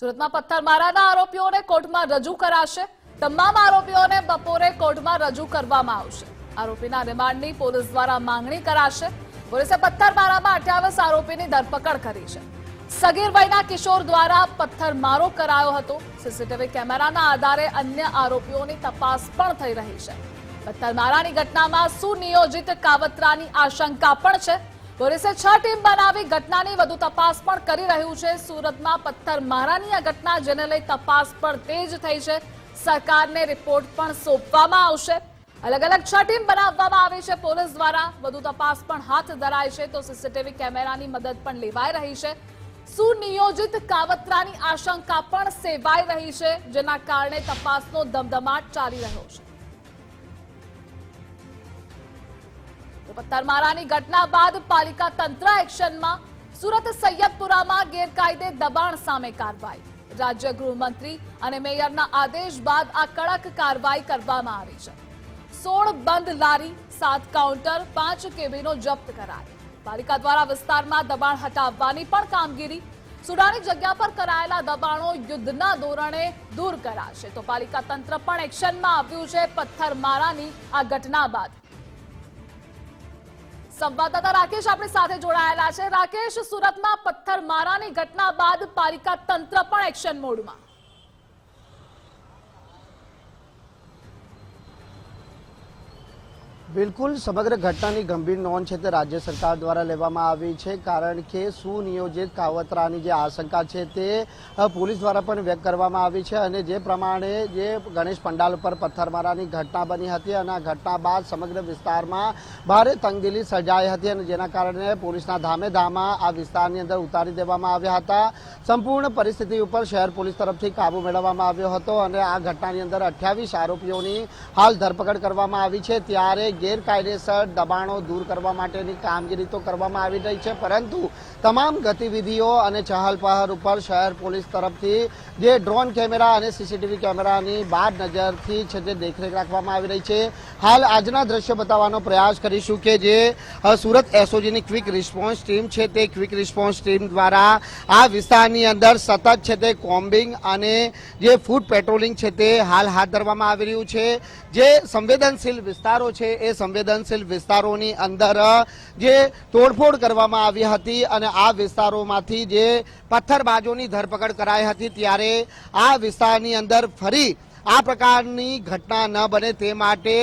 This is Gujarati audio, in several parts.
સુરતમાં પથ્થરમારાના આરોપીઓને કોર્ટમાં રજૂ કરાશે. તમામ આરોપીઓને બપોરે કોર્ટમાં રજૂ કરવામાં આવશે. આરોપીના રિમાન્ડની પોલીસ દ્વારા માંગણી કરાશે. પોલીસે પથ્થરમારામાં અઠ્યાવીસ આરોપીની ધરપકડ કરી છે. સગીર વયના કિશોર દ્વારા પથ્થરમારો કરાયો હતો. સીસીટીવી કેમેરાના આધારે અન્ય આરોપીઓની તપાસ પણ થઈ રહી છે. પથ્થરમારાની ઘટનામાં સુનિયોજિત કાવતરાની આશંકા પણ છે. પોલીસે છ ટીમ બનાવી ઘટનાની વધુ તપાસ પણ કરી રહ્યું છે. સુરતમાં પથ્થરમારાની આ ઘટના, જેને લઈ તપાસ પણ તેજ થઈ છે. સરકારને રિપોર્ટ પણ સોંપવામાં આવશે. અલગ અલગ છ ટીમ બનાવવામાં આવી છે પોલીસ દ્વારા. વધુ તપાસ પણ હાથ ધરાય છે, તો સીસીટીવી કેમેરાની મદદ પણ લેવાઈ રહી છે. સુનિયોજિત કાવતરાની આશંકા પણ સેવાઈ રહી છે, જેના કારણે તપાસનો ધમધમાટ ચાલી રહ્યો છે. પથ્થરમારાની ઘટના બાદ પાલિકા તંત્ર એક્શનમાં. સુરત સૈયદપુરામાં ગેરકાયદે દબાણ સામે કાર્યવાહી. રાજ્ય ગૃહમંત્રી અને મેયરના આદેશ બાદ આ કડક કાર્યવાહી કરવામાં આવી છે. સોળ બંધ લારી, સાત કાઉન્ટર, પાંચ કેબીનો જપ્ત કરાય પાલિકા દ્વારા વિસ્તારમાં દબાણ હટાવવાની પણ કામગીરી. સુડાની જગ્યા પર કરાયેલા દબાણો યુદ્ધના ધોરણે દૂર કરાશે. તો પાલિકા તંત્ર પણ એક્શનમાં આવ્યું છે પથ્થરમારાની આ ઘટના બાદ. સંવાદદાતા રાકેશ આપણી સાથે જોડાયેલા છે. રાકેશ, સુરતમાં પથ્થરમારાની ઘટના બાદ પાલિકા તંત્ર પણ એક્શન મોડમાં. બિલકુલ સમગ્ર ઘટનાની ગંભીર નોંધ છે તે રાજ્ય સરકાર દ્વારા લેવામાં આવી છે, કારણ કે સુનિયોજિત કાવતરાની જે આશંકા છે તે પોલીસ દ્વારા પણ વ્યક્ત કરવામાં આવી છે અને જે પ્રમાણે જે ગણેશ પંડાલ ઉપર પથ્થરમારાની ઘટના બની હતી અને આ ઘટના બાદ સમગ્ર વિસ્તારમાં ભારે તંગદિલી સર્જાઈ હતી અને જેના કારણે પોલીસના ધામે ધામા આ વિસ્તારની અંદર ઉતારી દેવામાં આવ્યા હતા. સંપૂર્ણ પરિસ્થિતિ ઉપર શહેર પોલીસ તરફથી કાબુ મેળવવામાં આવ્યો હતો અને આ ઘટનાની અંદર અઠ્યાવીસ આરોપીઓની હાલ ધરપકડ કરવામાં આવી છે. ત્યારે ગેરકાયદેસર દબાણો દૂર કરવા માટેની કામગીરી તો કરવામાં આવી રહી છે, પરંતુ તમામ ગતિવિધિઓ અને ચહલપહલ ઉપર શહેર પોલીસ તરફથી જે ડ્રોન કેમેરા અને સીસીટીવી કેમેરાની બાદ નજરથી છે તે દેખરેખ રાખવામાં આવી રહી છે. હાલ આજના દ્રશ્ય બતાવવાનો પ્રયાસ કરીશું કે જે સુરત એસઓજીની ક્વિક રિસ્પોન્સ ટીમ છે તે ક્વિક રિસ્પોન્સ ટીમ દ્વારા આ વિસ્તારની અંદર સતત છે તે કોમ્બિંગ અને જે ફૂડ પેટ્રોલિંગ છે તે હાલ હાથ ધરવામાં આવી રહ્યું છે. જે સંવેદનશીલ વિસ્તારો છે એ સંવેદનશીલ વિસ્તારોની અંદર જે તોડફોડ કરવામાં આવી હતી અને આ વિસ્તારોમાંથી જે પથ્થરબાજોની ધરપકડ કરાઈ હતી ત્યારે આ વિસ્તારની અંદર ફરી આ પ્રકારની ઘટના ન બને તે માટે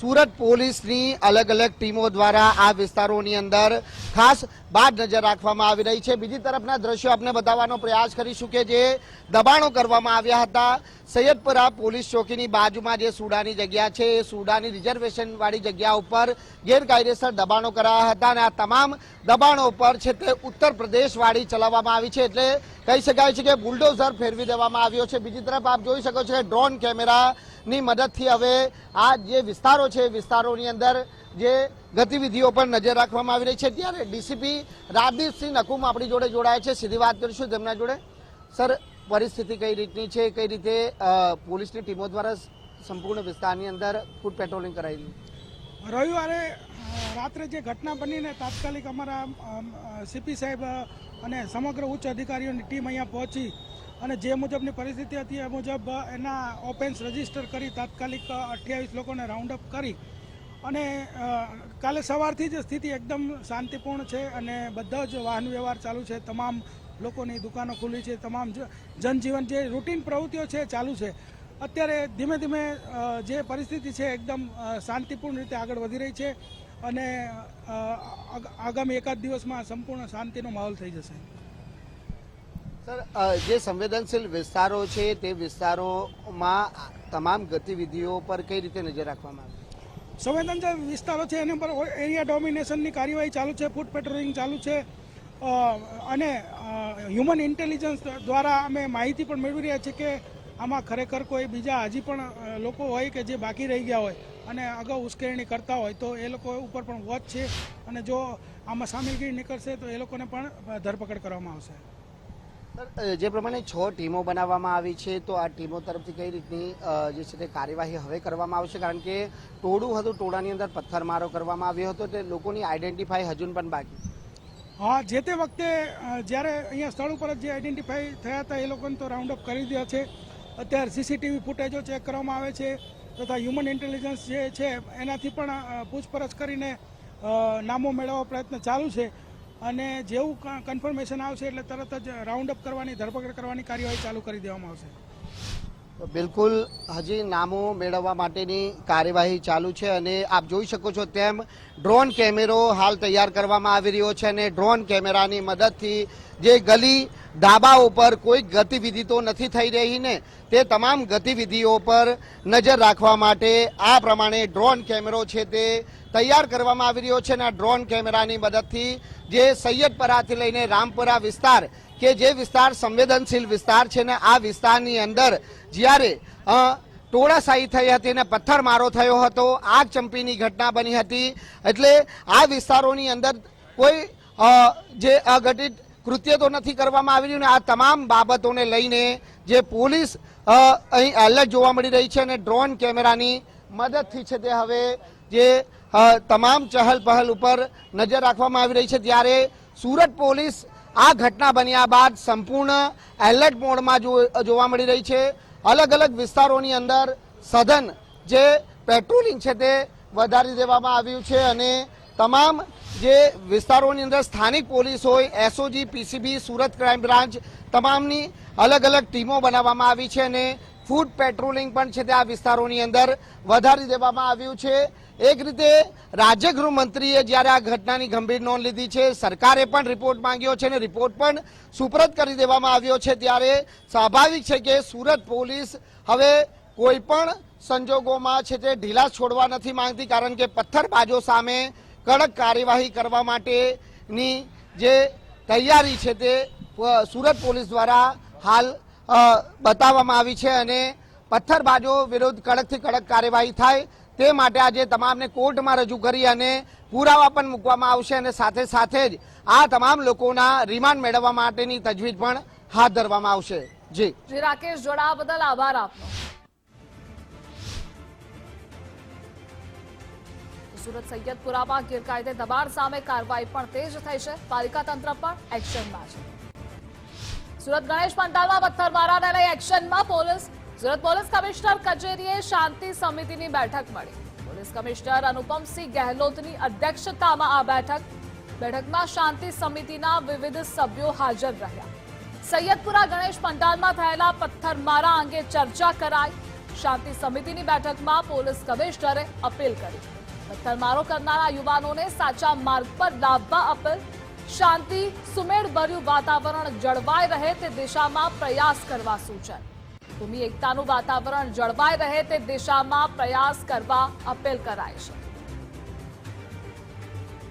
સુરત પોલીસની અલગ અલગ ટીમો દ્વારા આ વિસ્તારોની અંદર ખાસ બાદ નજર રાખવામાં આવી રહી છે. બીજી તરફના દ્રશ્યો આપને બતાવવાનો પ્રયાસ કરીશું કે જે દબાણો કરવામાં આવ્યા હતા. સૈયદપુરા પોલીસ ચોકીની બાજુમાં જે સુડાની જગ્યા છે, એ સુડાની રિઝર્વેશનવાળી જગ્યા ઉપર ગેરકાયદેસર દબાણો કરાયા હતા અને આ તમામ દબાણો ઉપર છે તે ઉત્તર પ્રદેશવાળી ચલાવવામાં આવી છે. એટલે કહી શકાય છે કે બુલડોઝર ફેરવી દેવામાં આવ્યો છે. બીજી તરફ આપ જોઈ શકો છો કે ડ્રોન કેમેરાની મદદથી હવે આ જે વિસ્તારો છે, વિસ્તારોની અંદર જે ગતિવિધિઓ પર નજર રાખવામાં આવી રહી છે. ત્યારે ડીસીપી રાજદીપસિંહ નકુમ આપણી જોડે જોડાયા છે. સીધી વાત કરીશું તેમના જોડે. સર, પરિસ્થિતિ કઈ રીતની છે? કઈ રીતે પોલીસની ટીમો દ્વારા સંપૂર્ણ વિસ્તારની અંદર ફૂડ પેટ્રોલિંગ કરાયેલી રવિવારે રાત્રે જે ઘટના બનીને તાત્કાલિક અમારા સીપી સાહેબ અને સમગ્ર ઉચ્ચ અધિકારીઓની ટીમ અહીંયા પહોંચી અને જે મુજબની પરિસ્થિતિ હતી એ મુજબ એના ઓફેન્સ રજિસ્ટર કરી તાત્કાલિક અઠ્યાવીસ લોકોને રાઉન્ડ અપ કરી. અને કાલે સવારથી જ સ્થિતિ એકદમ શાંતિપૂર્ણ છે અને બધા જ વાહન વ્યવહાર ચાલુ છે. તમામ લોકોની દુકાનો ખુલ્લી છે. તમામ જનજીવન જે રૂટીન પ્રવૃત્તિઓ છે ચાલુ છે. અત્યારે ધીમે ધીમે જે પરિસ્થિતિ છે એકદમ શાંતિપૂર્ણ રીતે આગળ વધી રહી છે અને આગામી એકાદ દિવસમાં સંપૂર્ણ શાંતિનો માહોલ થઈ જશે. સર જે સંવેદનશીલ વિસ્તારો છે, તે વિસ્તારોમાં તમામ ગતિવિધિઓ પર કઈ રીતે નજર રાખવામાં આવે? સંવેદનશીલ વિસ્તારો છે, એના પર એરિયા ડોમિનેશનની કાર્યવાહી ચાલુ છે, ફૂડ પેટ્રોલિંગ ચાલુ છે અને હ્યુમન ઇન્ટેલિજન્સ દ્વારા અમે માહિતી પણ મેળવી રહ્યા છીએ કે આમાં ખરેખર કોઈ બીજા હજી પણ લોકો હોય કે જે બાકી રહી ગયા હોય અને અગાઉ ઉશ્કેરણી કરતા હોય, તો એ લોકો ઉપર પણ વોચ છે અને જો આમાં સામેલગીરી નીકળશે, તો એ લોકોને પણ ધરપકડ કરવામાં આવશે. જે પ્રમાણે છ ટીમો બનાવવામાં આવી છે, તો આ ટીમો તરફથી કઈ રીતની જે છે તે કાર્યવાહી હવે કરવામાં આવશે? કારણ કે ટોળું હતું, ટોળાની અંદર પથ્થરમારો કરવામાં આવ્યો હતો, તે લોકોની આઈડેન્ટિફાઈ હજુ પણ બાકી. હા, જે તે વખતે જ્યારે અહીંયા સ્થળ ઉપર જ આઈડેન્ટિફાઈ થયા હતા, એ લોકોને તો રાઉન્ડ અપ કરી દીધા છે. અત્યારે સીસીટીવી ફૂટેજો ચેક કરવામાં આવે છે, તથા હ્યુમન ઇન્ટેલિજન્સ જે છે, એનાથી પણ પૂછપરછ કરીને નામો મેળવવા પ્રયત્ન ચાલુ છે. અને જેવું કન્ફર્મેશન આવશે એટલે તરત જ રાઉન્ડ અપ કરવાની, ધરપકડ કરવાની કાર્યવાહી ચાલુ કરી દેવામાં આવશે. બિલકુલ હજી નામો મેળવવા માટેની કાર્યવાહી ચાલુ છે અને આપ જોઈ શકો છો તેમ ડ્રોન કેમેરો હાલ તૈયાર કરવામાં આવી રહ્યો છે અને ડ્રોન કેમેરાની મદદથી જે ગલી ધાબા ઉપર કોઈ ગતિવિધિ તો નથી થઈ રહી ને, તે તમામ ગતિવિધિઓ પર નજર રાખવા માટે આ પ્રમાણે ડ્રોન કેમેરો છે તે તૈયાર કરવામાં આવી રહ્યો છે અને ડ્રોન કેમેરાની મદદથી જે સૈયદપરાથી લઈને રામપુરા વિસ્તાર કે જે વિસ્તાર સંવેદનશીલ વિસ્તાર છે ને, આ વિસ્તારની અંદર જ્યારે ટોળાશાહી થઈ હતી અને પથ્થરમારો થયો હતો, આગ ચંપીની ઘટના બની હતી, એટલે આ વિસ્તારોની અંદર કોઈ જે અઘટિત કૃત્ય તો નથી કરવામાં આવી રહ્યું ને આ તમામ બાબતોને લઈને જે પોલીસ અહીં એલર્ટ જોવા મળી રહી છે અને ડ્રોન કેમેરાની મદદથી છે તે હવે જે તમામ ચહલ પહલ ઉપર નજર રાખવામાં આવી રહી છે ત્યારે સુરત પોલીસ આ ઘટના બન્યા બાદ સંપૂર્ણ એલર્ટ મોડમાં જોવા મળી રહી છે. અલગ અલગ વિસ્તારોની અંદર સઘન જે પેટ્રોલિંગ છે તે વધારી દેવામાં આવ્યું છે અને તમામ જે વિસ્તારોની અંદર સ્થાનિક પોલીસ હોય SOG PCB Surat crime branch તમામની અલગ અલગ ટીમો બનાવવામાં આવી છે અને ફૂડ પેટ્રોલિંગ પણ છે તે આ વિસ્તારોની અંદર વધારી દેવામાં આવ્યું છે. એક રીતે રાજ્ય ગૃહમંત્રીએ જ્યારે આ ઘટનાની ગંભીર નોંધ લીધી છે, સરકારે પણ રિપોર્ટ માંગ્યો છે અને રિપોર્ટ પણ સુપરત કરી દેવામાં આવ્યો છે ત્યારે સ્વાભાવિક છે કે સુરત પોલીસ હવે કોઈ પણ સંજોગોમાં છે તે ઢીલા છોડવા નથી માંગતી, કારણ કે પથ્થરબાજો સામે કડક કાર્યવાહી કરવા માટેની જે તૈયારી છે તે સુરત પોલીસ દ્વારા હાલ બતાવવામાં આવી છે અને પથ્થરબાજો વિરુદ્ધ કડકથી કડક કાર્યવાહી થાય તે માટે આજે તમામને કોર્ટમાં રજૂ કરી અને પુરાવા પણ મૂકવામાં આવશે અને સાથે સાથે જ આ તમામ લોકોના રિમાન્ડ મેળવવા માટેની તજવીજ પણ હાથ ધરવામાં આવશે. જી. રાકેશ જોડાવા બદલ આભાર આપનો. સુરત સૈયદપુરામાં ગેરકાયદે દબાણ સામે કાર્યવાહી પણ તેજ થઈ છે. પાલિકા તંત્ર પણ એક્શનમાં છે. સુરત ગણેશ પંડાલમાં પથ્થરમારાને લઈ એક્શનમાં પોલીસ. સુરત પોલીસ કમિશનર કચેરીએ શાંતિ સમિતિની બેઠક મળી. પોલીસ કમિશનર અનુપમસિંહ ગેહલોતની અધ્યક્ષતામાં આ બેઠક. બેઠકમાં શાંતિ સમિતિના વિવિધ સભ્યો હાજર રહ્યા. સૈયદપુરા ગણેશ પંડાલમાં થયેલા પથ્થરમારા અંગે ચર્ચા કરાઈ. શાંતિ સમિતિની બેઠકમાં પોલીસ કમિશનરે અપીલ કરી. પથ્થરમારો કરનારા યુવાનોને સાચા માર્ગ પર લાવવા અપીલ. શાંતિ, સુમેળભર્યું વાતાવરણ જળવાઈ રહે તે દિશામાં પ્રયાસ કરવા સૂચન. ભૂમિ એકતાનું વાતાવરણ જળવાઈ રહે તે દિશામાં પ્રયાસ કરવા અપીલ કરાઈ છે.